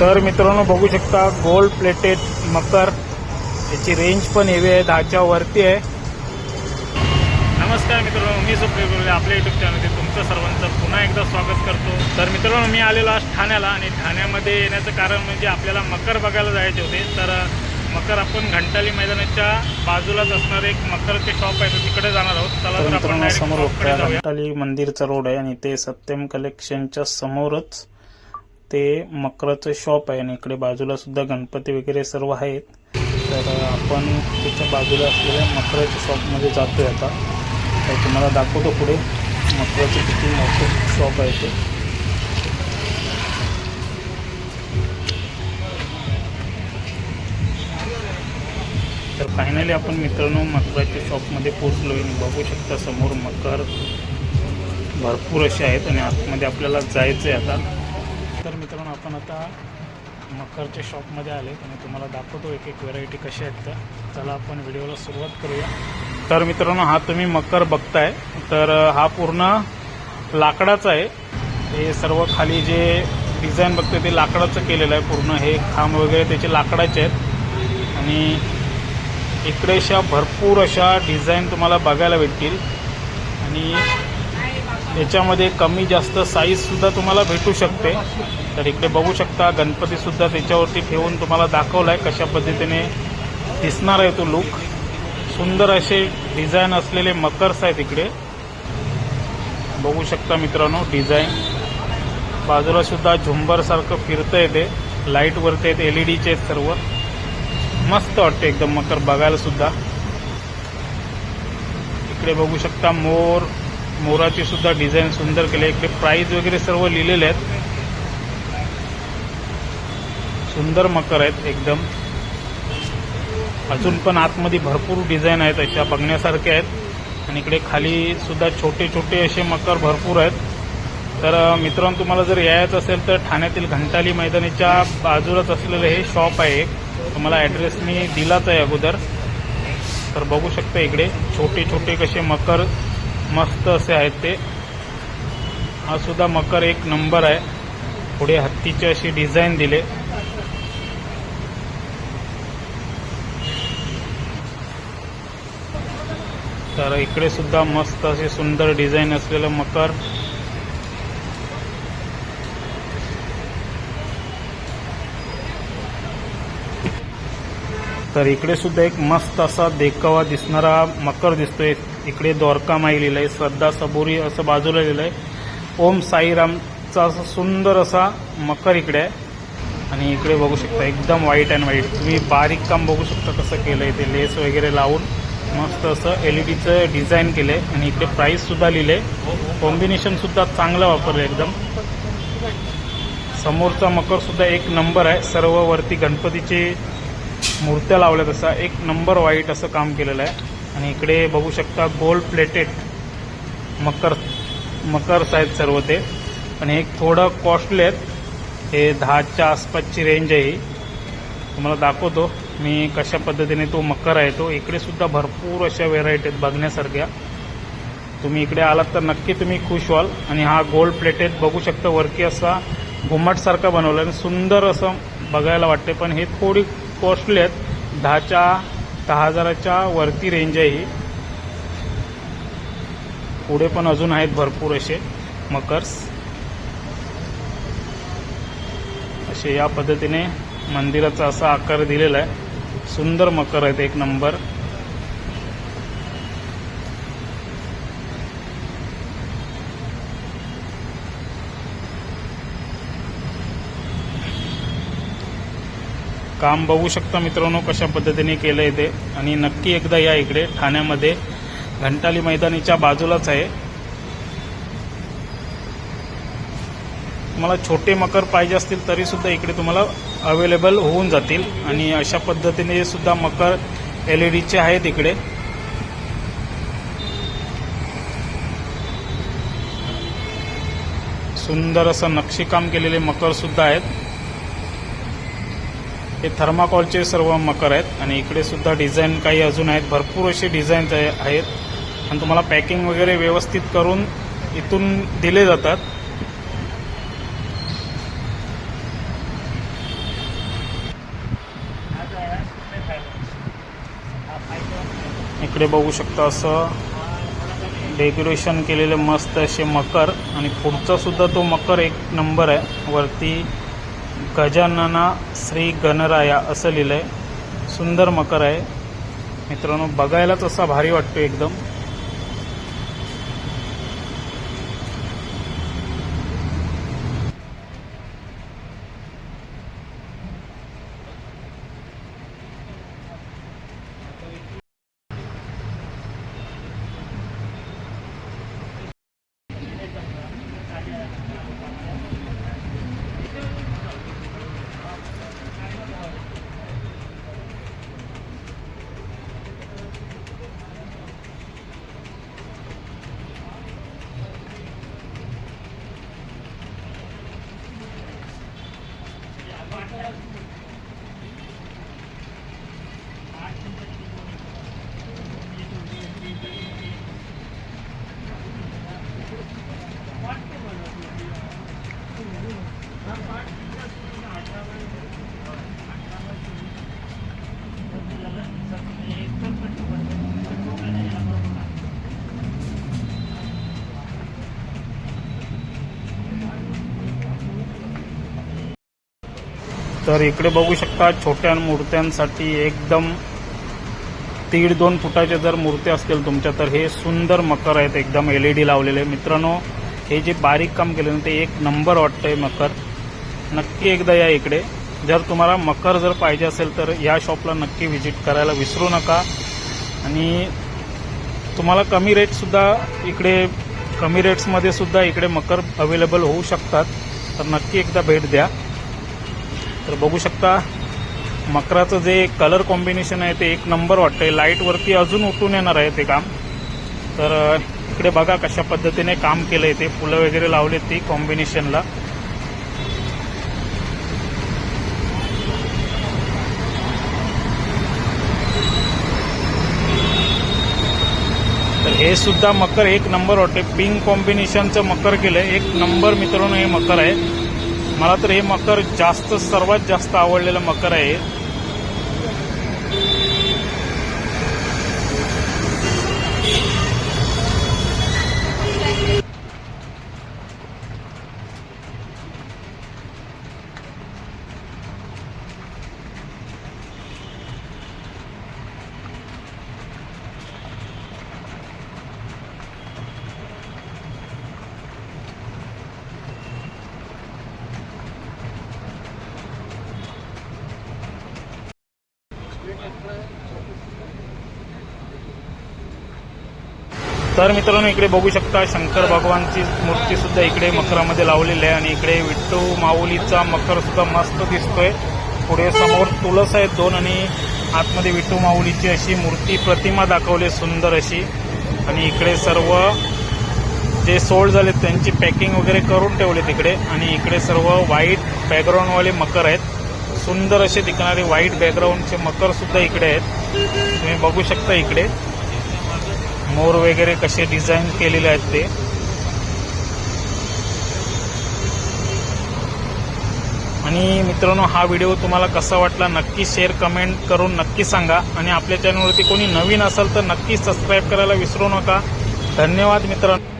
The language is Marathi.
तर मित्रांनो बघू शकता गोल्ड प्लेटेड मकर. याची रेंज पण हेवी आहे दहाच्या वरती आहे. नमस्कार मित्रांनो मी सुप्रिय आपल्या युट्यूब चॅनलमध्ये तुमचं सर्वांचं पुन्हा एकदा स्वागत करतो. तर मित्रांनो मी आलेलो आज ठाण्याला आणि ठाण्यामध्ये येण्याचं कारण म्हणजे आपल्याला मकर बघायला जायचे होते. तर मकर आपण घंटाली मैदानाच्या बाजूलाच असणार एक मकरचे शॉप आहे तर तिकडे जाणार आहोत. चला तर आपण समोर घंटाली मंदिरचा रोड आहे आणि ते सत्यम कलेक्शनच्या समोरच ते मकराचं शॉप आहे आणि इकडे बाजूला सुद्धा गणपती वगैरे सर्व आहेत. तर आपण त्याच्या बाजूला असलेल्या मकराच्या शॉपमध्ये जातोय आता. तर तुम्हाला दाखवतो पुढे. मकराचं किती मोठं शॉप आहे ते. तर फायनली आपण मित्रांनो मकराच्या शॉपमध्ये पोचलो आहे बघू शकता समोर मकर भरपूर असे आहेत आणि आतमध्ये आपल्याला जायचं आहे आता. तर मित्रांनो आपण आता मकरच्या शॉपमध्ये आले आणि तुम्हाला दाखवतो एक एक व्हेरायटी कशा आहेत त्या. चला आपण व्हिडिओला सुरुवात करूया. तर मित्रांनो हा तुम्ही मकर बघताय. तर हा पूर्ण लाकडाचा आहे. हे सर्व खाली जे डिझाईन बघतोय ते लाकडाचं केलेलं आहे पूर्ण. हे खांब वगैरे त्याचे लाकडाचे आहेत. आणि इकडे अशा भरपूर अशा डिझाईन तुम्हाला बघायला भेटतील. आणि याच्यामध्ये कमी जास्त साईजसुद्धा तुम्हाला भेटू शकते. तर इकडे बघू शकता गणपतीसुद्धा त्याच्यावरती ठेवून तुम्हाला दाखवला आहे कशा पद्धतीने दिसणार आहे तो लुक सुंदर असे डिझाईन असलेले मकर्स आहेत इकडे. बघू शकता मित्रांनो डिझाईन बाजूलासुद्धा झुंबरसारखं फिरतं येते लाईटवरती आहेत एल ई डीचे आहेत सर्व. मस्त वाटते एकदम मकर बघायला सुद्धा. इकडे बघू शकता मोर मोराची सुद्धा डिझाईन सुंदर केली इकडे प्राइस वगैरे सर्व लिहिलेले आहेत. सुंदर मकर आहेत एकदम. अजून पण आतमध्ये भरपूर डिझाईन आहेत अशा बघण्यासारख्या आहेत. आणि इकडे खाली सुद्धा छोटे छोटे असे मकर भरपूर आहेत. तर मित्रांनो तुम्हाला जर यायचं असेल तर ठाण्यातील घंटाली मैदानीच्या बाजूलाच असलेलं हे शॉप आहे. तुम्हाला ॲड्रेस मी दिलाच आहे अगोदर. तर बघू शकता इकडे छोटे छोटे कसे मकर मस्त असे आहेत ते. हा सुद्धा मकर एक नंबर आहे. पुढे हत्तीची अशी डिझाईन दिले. तर इकडे सुद्धा मस्त असे सुंदर डिझाईन असलेलं मकर. तर इकडे सुद्धा एक मस्त असा देखावा दिसणारा मकर दिसतोय. इकडे द्वारका माई आहे श्रद्धा सबुरी असं बाजूला लिहिलं आहे ओम साईरामचा असं सुंदर असा मकर इकडे आहे. आणि इकडे बघू शकता एकदम व्हाईट अँड व्हाईट तुम्ही बारीक काम बघू शकता कसं केलंय ते लेस वगैरे लावून. मस्त असं एल ई डीचं डिझाईन केलं आहे आणि इकडे प्राईससुद्धा लिहिले कॉम्बिनेशनसुद्धा चांगलं वापरलं एकदम. समोरचा मकरसुद्धा एक नंबर आहे. सर्व वरती गणपतीचे मूर्त्या लावल्या तसा एक नंबर वाईट असं काम केलेलं आहे. आणि इकडे बघू शकता गोल्ड प्लेटेड मकर मकर्स आहेत सर्व ते. पण हे थोडं कॉस्टली आहेत. हे दहाच्या आसपासची रेंज आहे ही. तुम्हाला दाखवतो मी कशा पद्धतीने तो मकर आहे तो. इकडे सुद्धा भरपूर अशा व्हेरायटी आहेत बघण्यासारख्या. तुम्ही इकडे आलात तर नक्की तुम्ही खुश व्हाल. आणि हा गोल्ड प्लेटेड बघू शकता वरती असा घुमटसारखा बनवला आणि सुंदर असं बघायला वाटते पण हे थोडी कॉस्टली आहेत. दहाच्या दहा हजाराच्या वरती रेंज आहे ही. पुढे पण अजून आहेत भरपूर असे मकर्स. असे या पद्धतीने मंदिराचा असा आकार दिलेला आहे. सुंदर मकर आहेत एक नंबर. काम बघू शकता मित्रांनो कशा पद्धतीने केलं आहे ते. आणि नक्की एकदा या इकडे ठाण्यामध्ये घंटाली मैदानीच्या बाजूलाच आहे. तुम्हाला छोटे मकर पाहिजे असतील तरी सुद्धा इकडे तुम्हाला अवेलेबल होऊन जातील. आणि अशा पद्धतीने सुद्धा मकर एल ई डीचे आहेत इकडे. सुंदर असं नक्षीकाम केलेले मकर सुद्धा आहेत. हे थर्माकॉलचे सर्व मकर आहेत आणि इकडे सुद्धा डिझाईन काही अजून आहेत. भरपूर असे डिझाईन आहेत. आणि तुम्हाला पॅकिंग वगैरे व्यवस्थित करून इथून दिले जातात. इकडे बघू शकता असं डेकोरेशन केलेले मस्त असे मकर आणि पुढचा सुद्धा तो मकर एक नंबर आहे. वरती गजानना श्री गणराया असं लिहिलं आहे सुंदर मकर आहे. मित्रांनो बघायलाच असा भारी वाटतो एकदम. तर इकडे बघू शकता छोट्या मूर्त्यांसाठी एकदम दीड दोन फुटाच्या जर मूर्त्या असतील तुमच्या तर हे सुंदर मकर आहेत एकदम एल ई डी लावलेले. मित्रांनो हे जे बारीक काम केले ना ते एक नंबर वाटतंय मकर. नक्की एकदा या इकडे. जर तुम्हाला मकर जर पाहिजे असेल तर या शॉपला नक्की व्हिजिट करायला विसरू नका. आणि तुम्हाला कमी रेटसुद्धा इकडे कमी रेट्समध्ये सुद्धा इकडे मकर अवेलेबल होऊ शकतात. तर नक्की एकदा भेट द्या. तर बघू शकता मकराचं जे कलर कॉम्बिनेशन आहे ते एक नंबर वाटतंय. लाईटवरती अजून उठून येणार आहे ते काम. तर इकडे बघा कशा पद्धतीने काम केलंय ते. फुलं वगैरे लावले ती कॉम्बिनेशनला तर हे सुद्धा मकर एक नंबर वाटते पिंक कॉम्बिनेशनचं मकर केलंय. एक नंबर मित्रांनो हे मकर आहे. मला तर हे मकर जास्त सर्वात जास्त आवडलेलं मकर आहे. तर मित्रांनो इकडे बघू शकता शंकर भगवानची मूर्ती सुद्धा इकडे मकरामध्ये लावलेली आहे आणि इकडे विठ्ठू माऊलीचा मकर सुद्धा मस्त दिसतोय. पुढे समोर तुळस आहेत दोन आणि आतमध्ये विठू माऊलीची अशी मूर्ती प्रतिमा दाखवली सुंदर अशी. आणि इकडे सर्व जे सोल्ड झाले त्यांची पॅकिंग वगैरे करून ठेवले तिकडे आणि इकडे सर्व व्हाईट बॅकग्राऊंडवाले मकर आहेत. सुंदर असे दिसणारे व्हाईट बॅकग्राऊंडचे मकर सुद्धा इकडे आहेत. तुम्ही बघू शकता इकडे. मोर वगैरे कसे डिझाईन केलेले आहेत ते. आणि मित्रांनो हा व्हिडिओ तुम्हाला कसा वाटला नक्की शेअर कमेंट करून नक्की सांगा. आणि आपल्या चॅनलवरती कोणी नवीन असेल तर नक्की सबस्क्राईब करायला विसरू नका. धन्यवाद मित्रांनो.